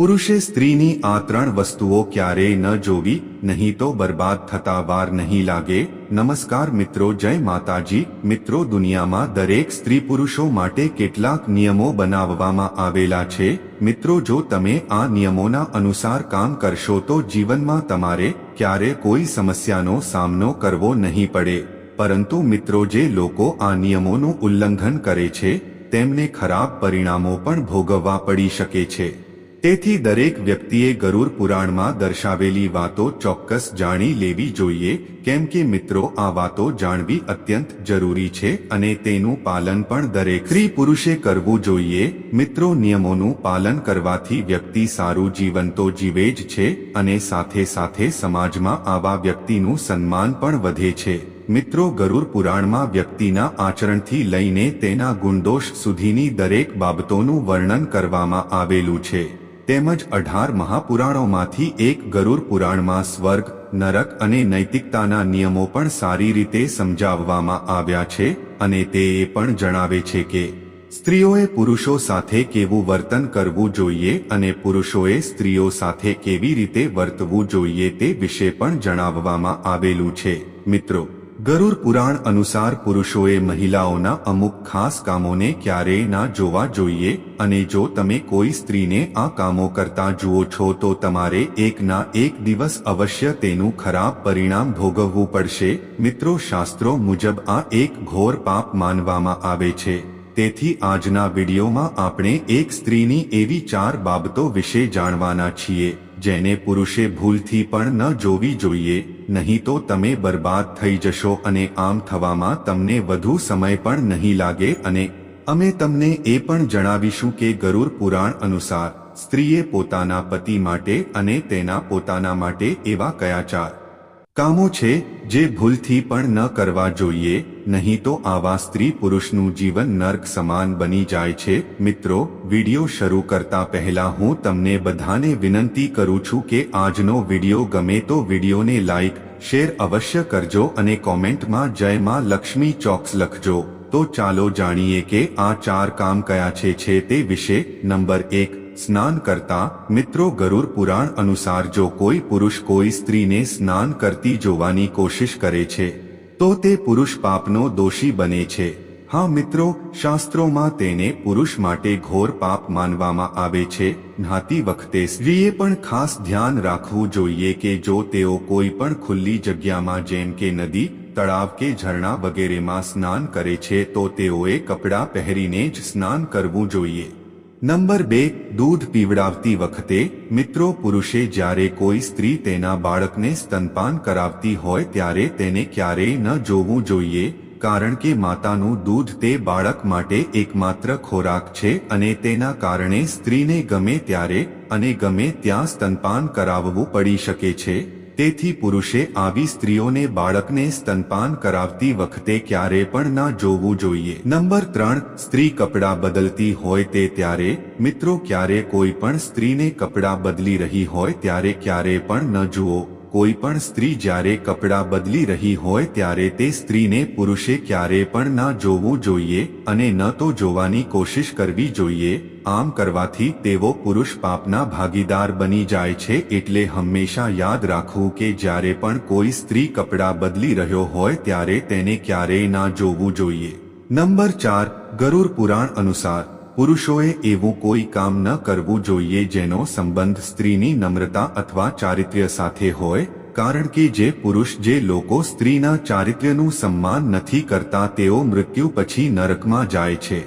પુરુષે સ્ત્રીની આ ત્રણ વસ્તુઓ ક્યારેય ન જોવી, નહીં તો બરબાદ થતા વાર નહીં લાગે. નમસ્કાર મિત્રો, જય માતાજી. મિત્રો, દુનિયામાં દરેક સ્ત્રી પુરુષો માટે કેટલાક નિયમો બનાવવામાં આવેલા છે. મિત્રો, જો તમે આ નિયમોના અનુસાર કામ કરશો તો જીવનમાં તમારે ક્યારે કોઈ સમસ્યાનો સામનો કરવો નહીં પડે. પરંતુ મિત્રો, જે લોકો આ નિયમોનું ઉલ્લંઘન કરે છે, તેમને ખરાબ પરિણામો પણ ભોગવવા પડી શકે છે. તેથી દરેક વ્યક્તિએ ગરુર પુરાણમાં દર્શાવેલી વાતો ચોક્કસ જાણી લેવી જોઈએ, કેમ કે મિત્રો, આ વાતો જાણવી અત્યંત જરૂરી છે અને તેનું પાલન પણ દરેક સ્ત્રી પુરુષે કરવું જોઈએ. મિત્રો, નિયમોનું પાલન કરવાથી વ્યક્તિ સારું જીવન તો જીવે જ છે અને સાથે સાથે સમાજમાં આવા વ્યક્તિનું સન્માન પણ વધે છે. મિત્રો ગરુર પુરાણમાં વ્યક્તિના આચરણથી લઈને તેના ગુણદોષ સુધીની દરેક બાબતોનું વર્ણન કરવામાં આવેલું છે. તેમજ અઢાર મહાપુરાણોમાંથી એક ગરુર પુરાણમાં સ્વર્ગ, નરક અને નૈતિકતાના નિયમો પણ સારી રીતે સમજાવવામાં આવ્યા છે અને તે એ પણ જણાવે છે કે સ્ત્રીઓએ પુરુષો સાથે કેવું વર્તન કરવું જોઈએ અને પુરુષોએ સ્ત્રીઓ સાથે કેવી રીતે વર્તવું જોઈએ તે વિશે પણ જણાવવામાં આવેલું છે. મિત્રો ગરુર પુરાણ અનુસાર પુરુષોએ મહિલાઓના અમુક ખાસ કામોને ક્યારેય ના જોવા જોઈએ અને જો તમે કોઈ સ્ત્રીને આ કામો કરતા જુઓ છો તો તમારે એક ના એક દિવસ અવશ્ય તેનું ખરાબ પરિણામ ભોગવવું પડશે. મિત્રો, શાસ્ત્રો મુજબ આ એક ઘોર પાપ માનવામાં આવે છે. તેથી આજના વિડીયોમાં આપણે એક સ્ત્રીની એવી ચાર બાબતો વિશે જાણવાના છીએ, જેને પુરુષે ભૂલથી પણ ન જોવી જોઈએ. નહીં તો તમે બરબાદ થઈ જશો અને આમ થવામાં તમને વધુ સમય પણ નહીં લાગે અને અમે તમને એ પણ જણાવીશું કે ગરુર પુરાણ અનુસાર સ્ત્રીએ પોતાના પતિ માટે અને તેના પોતાના માટે એવા કયા ચાર કામો છે જે ભૂલથી પણ ન કરવા જોઈએ, નહીં તો આવા સ્ત્રી પુરુષનું જીવન નર્ક સમાન બની જાય છે. મિત્રો, વિડિયો શરૂ કરતા પહેલા હું તમને બધાને વિનંતી કરું છું કે આજનો વિડિયો ગમે તો વિડિયોને લાઈક, શેર અવશ્ય કરજો અને કોમેન્ટમાં જય માં લક્ષ્મી ચોક્સ લખજો. તો ચાલો જાણીએ કે આ ચાર કામ કયા છે તે વિશે. નંબર એક સ્નાન કરતા મિત્રો ગરુર પુરાણ અનુસાર જો કોઈ પુરુષ કોઈ સ્ત્રીને સ્નાન કરતી જોવાની કોશિશ કરે છે, તો તે પુરુષ પાપનો દોષી બને છે. હા મિત્રો, શાસ્ત્રોમાં તેને પુરુષ માટે ઘોર પાપ માનવામાં આવે છે. નહાતી વખતે સ્ત્રીએ પણ ખાસ ધ્યાન રાખવું જોઈએ કે જો તેઓ કોઈ પણ ખુલ્લી જગ્યામાં જેમ કે નદી, તળાવ કે ઝરણા વગેરેમાં સ્નાન કરે છે, તો તેઓએ કપડાં પહેરીને જ સ્નાન કરવું જોઈએ. નંબર બે, દૂધ પીવડાવતી વખતે મિત્રો પુરુષે જ્યારે કોઈ સ્ત્રી તેના બાળકને સ્તનપાન કરાવતી હોય ત્યારે તેને ક્યારેય ન જોવું જોઈએ, કારણ કે માતાનું દૂધ તે બાળક માટે એકમાત્ર ખોરાક છે અને તેના કારણે સ્ત્રીને ગમે ત્યારે અને ગમે ત્યાં સ્તનપાન કરાવવું પડી શકે છે. તેથી પુરુષે આવી સ્ત્રીઓને બાળકને સ્તનપાન કરાવતી વખતે ક્યારે પણ ના જોવું જોઈએ. નંબર ત્રણ, સ્ત્રી કપડાં બદલતી હોય તે ત્યારે, મિત્રો ક્યારે કોઈ પણ સ્ત્રીને કપડાં બદલી રહી હોય ત્યારે ક્યારે પણ ન જુઓ. કોઈ પણ સ્ત્રી જ્યારે કપડાં બદલી રહી હોય ત્યારે તે સ્ત્રીને પુરુષે ક્યારે પણ ના જોવું જોઈએ અને ન તો જોવાની કોશિશ કરવી જોઈએ. આમ કરવાથી તેવો પુરુષ પાપના ભાગીદાર બની જાય છે એટલે હંમેશા યાદ રાખવું કે જ્યારે પણ કોઈ સ્ત્રી કપડાં બદલી રહ્યો હોય ત્યારે તેને ક્યારેય ના જોવું જોઈએ. નંબર ચાર ગરુર પુરાણ અનુસાર પુરુષોએ એવું કોઈ કામ ન કરવું જોઈએ જેનો સંબંધ સ્ત્રીની નમ્રતા અથવા ચારિત્ર્ય સાથે હોય, કારણ કે જે પુરુષ જે લોકો સ્ત્રીના ચારિત્ર્યનું સન્માન નથી કરતા તેઓ મૃત્યુ પછી નરકમાં જાય છે.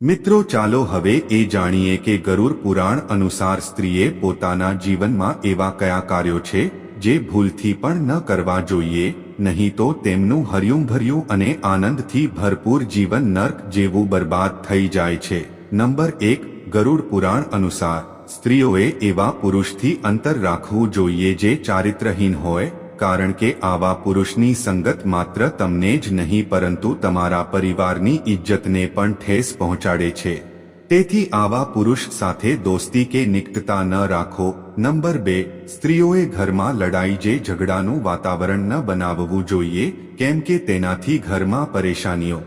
મિત્રો ચાલો હવે એ જાણીએ કે ગરુર પુરાણ અનુસાર સ્ત્રીએ પોતાના જીવનમાં એવા કયા કાર્યો છે? જે ભૂલથી પણ ન કરવા જોઈએ, નહીં તો તેમનું હર્યું ભર્યું અને આનંદથી ભરપૂર જીવન નર્ક જેવું બરબાદ થઈ જાય છે. નંબર એક, ગરુડ પુરાણ અનુસાર, સ્ત્રીઓએ એવા પુરુષથી અંતર રાખવું જોઈએ જે ચારિત્રહીન હોય, કારણ કે આવા પુરુષની સંગત માત્ર તમને જ નહીં, પરંતુ તમારા પરિવારની ઇજ્જતને પણ ઠેસ પહોંચાડે છે. તેથી આવા પુરુષ સાથે દોસ્તી કે નિકટતા ન રાખો. નંબર બે, સ્ત્રીઓએ ઘરમાં લડાઈ જે ઝઘડાનું વાતાવરણ ન બનાવવું જોઈએ, કેમ કે તેનાથી ઘરમાં પરેશાનીઓ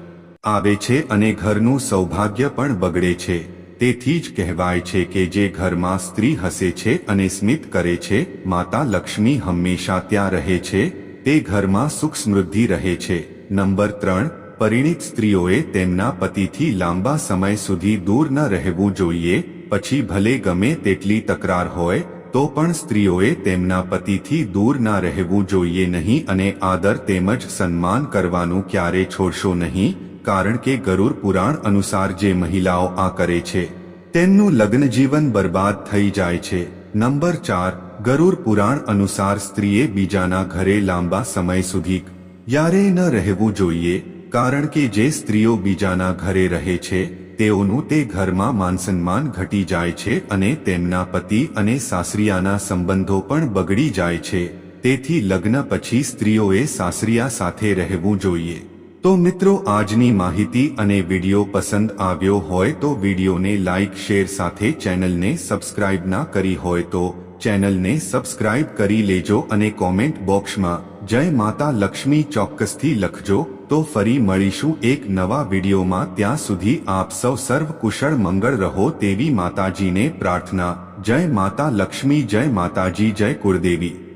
આવે છે અને ઘરનું સૌભાગ્ય પણ બગડે છે. તેથી જ કહેવાય છે કે જે ઘરમાં સ્ત્રી હસે છે અને સ્મિત કરે છે, માતા લક્ષ્મી હંમેશા ત્યાં રહે છે, તે ઘરમાં સુખ સમૃદ્ધિ રહે છે. નંબર ત્રણ પરિણિત સ્ત્રીઓએ તેમના પતિથી લાંબા સમય સુધી દૂર ન રહેવું જોઈએ, પછી ભલે ગમે તેટલી તકરાર હોય, તો પણ સ્ત્રીઓએ તેમના પતિથી દૂર ના રહેવું જોઈએ નહીં અને આદર તેમજ સન્માન કરવાનું ક્યારે છોડશો નહીં, કારણ કે ગરુર પુરાણ અનુસાર જે મહિલાઓ આ કરે છે, તેમનું લગ્ન જીવન બરબાદ થઈ જાય છે. નંબર ચાર, ગરુડ પુરાણ અનુસાર સ્ત્રીએ બીજાના ઘરે લાંબા સમય સુધી ક્યારેય ન રહેવું જોઈએ કારણ કે જે સ્ત્રીઓ બીજાના ઘરે રહે છે, તેઓનું તે ઘરમાં માનસન્માન ઘટી જાય છે અને તેમના પતિ અને સાસરિયાના સંબંધો પણ બગડી જાય છે. તેથી લગ્ન પછી સ્ત્રીઓએ સાસરિયા સાથે રહેવું જોઈએ. તો મિત્રો, આજની માહિતી અને વીડિયો પસંદ આવ્યો હોય તો વિડિયોને લાઇક શેર સાથે ચેનલને સબસ્ક્રાઇબ ના કરી હોય તો ચેનલને સબસ્ક્રાઇબ કરી લેજો અને કોમેન્ટ બોક્સમાં જય માતા લક્ષ્મી ચોક્કસથી લખજો તો ફરી મળીશું એક નવા વિડીયોમાં ત્યાં સુધી આપ સૌ સર્વ કુશળ મંગળ રહો તેવી માતાજીને પ્રાર્થના. જય માતા લક્ષ્મી, જય માતાજી, જય કુળદેવી.